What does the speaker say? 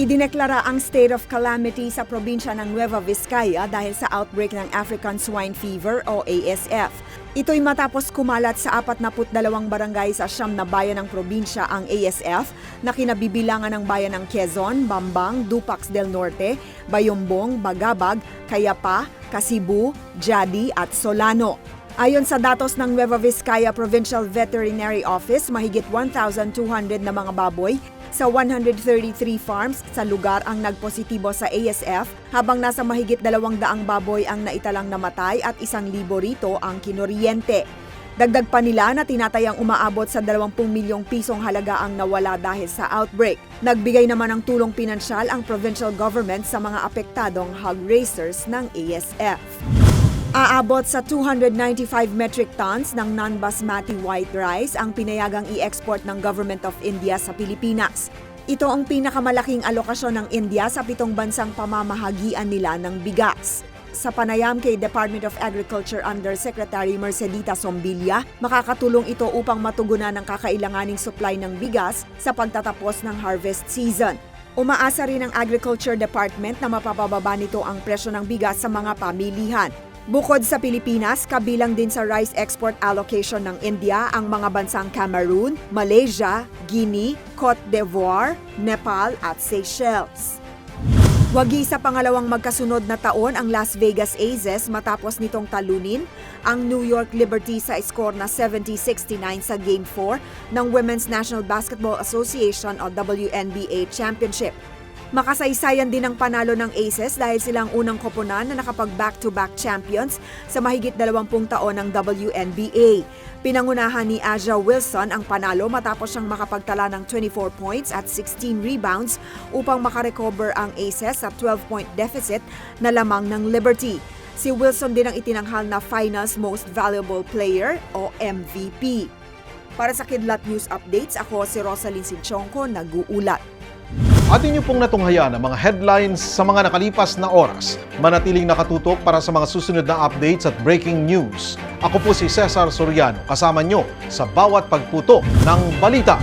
Idineklara ang state of calamity sa probinsya ng Nueva Vizcaya dahil sa outbreak ng African Swine Fever o ASF. Ito'y matapos kumalat sa 42 barangay sa siyam na bayan ng probinsya ang ASF na kinabibilangan ng bayan ng Quezon, Bambang, Dupax del Norte, Bayombong, Bagabag, Cayapa, Kasibu, Jadi at Solano. Ayon sa datos ng Nueva Vizcaya Provincial Veterinary Office, mahigit 1,200 na mga baboy sa 133 farms sa lugar ang nagpositibo sa ASF habang nasa mahigit 200 baboy ang naitalang namatay at 1,000 rito ang kinuryente. Dagdag pa nila na tinatayang umaabot sa 20 milyong pisong halaga ang nawala dahil sa outbreak. Nagbigay naman ng tulong pinansyal ang provincial government sa mga apektadong hog raisers ng ASF. Aabot sa 295 metric tons ng non-basmati white rice ang pinayagang i-export ng Government of India sa Pilipinas. Ito ang pinakamalaking alokasyon ng India sa pitong bansang pamamahagian nila ng bigas. Sa panayam kay Department of Agriculture Undersecretary Mercedita Sombilia, makakatulong ito upang matugunan ang kakailanganing supply ng bigas sa pagtatapos ng harvest season. Umaasa rin ang Agriculture Department na mapapababa nito ang presyo ng bigas sa mga pamilihan. Bukod sa Pilipinas, kabilang din sa rice export allocation ng India ang mga bansang Cameroon, Malaysia, Guinea, Cote d'Ivoire, Nepal at Seychelles. Wagi sa pangalawang magkasunod na taon ang Las Vegas Aces matapos nitong talunin ang New York Liberty sa score na 70-69 sa Game 4 ng Women's National Basketball Association o WNBA Championship. Makasaysayan din ang panalo ng Aces dahil silang unang koponan na nakapag back-to-back champions sa mahigit 20 taon ng WNBA. Pinangunahan ni Aja Wilson ang panalo matapos siyang makapagtala ng 24 points at 16 rebounds upang makarecover ang Aces sa 12-point deficit na lamang ng Liberty. Si Wilson din ang itinanghal na Finals Most Valuable Player o MVP. Para sa Kidlat News Updates, ako si Rosalyn Sinchonko, nag-uulat. Atin niyo pong natunghayan ang mga headlines sa mga nakalipas na oras. Manatiling nakatutok para sa mga susunod na updates at breaking news. Ako po si Cesar Soriano, kasama niyo sa bawat pagputo ng balita.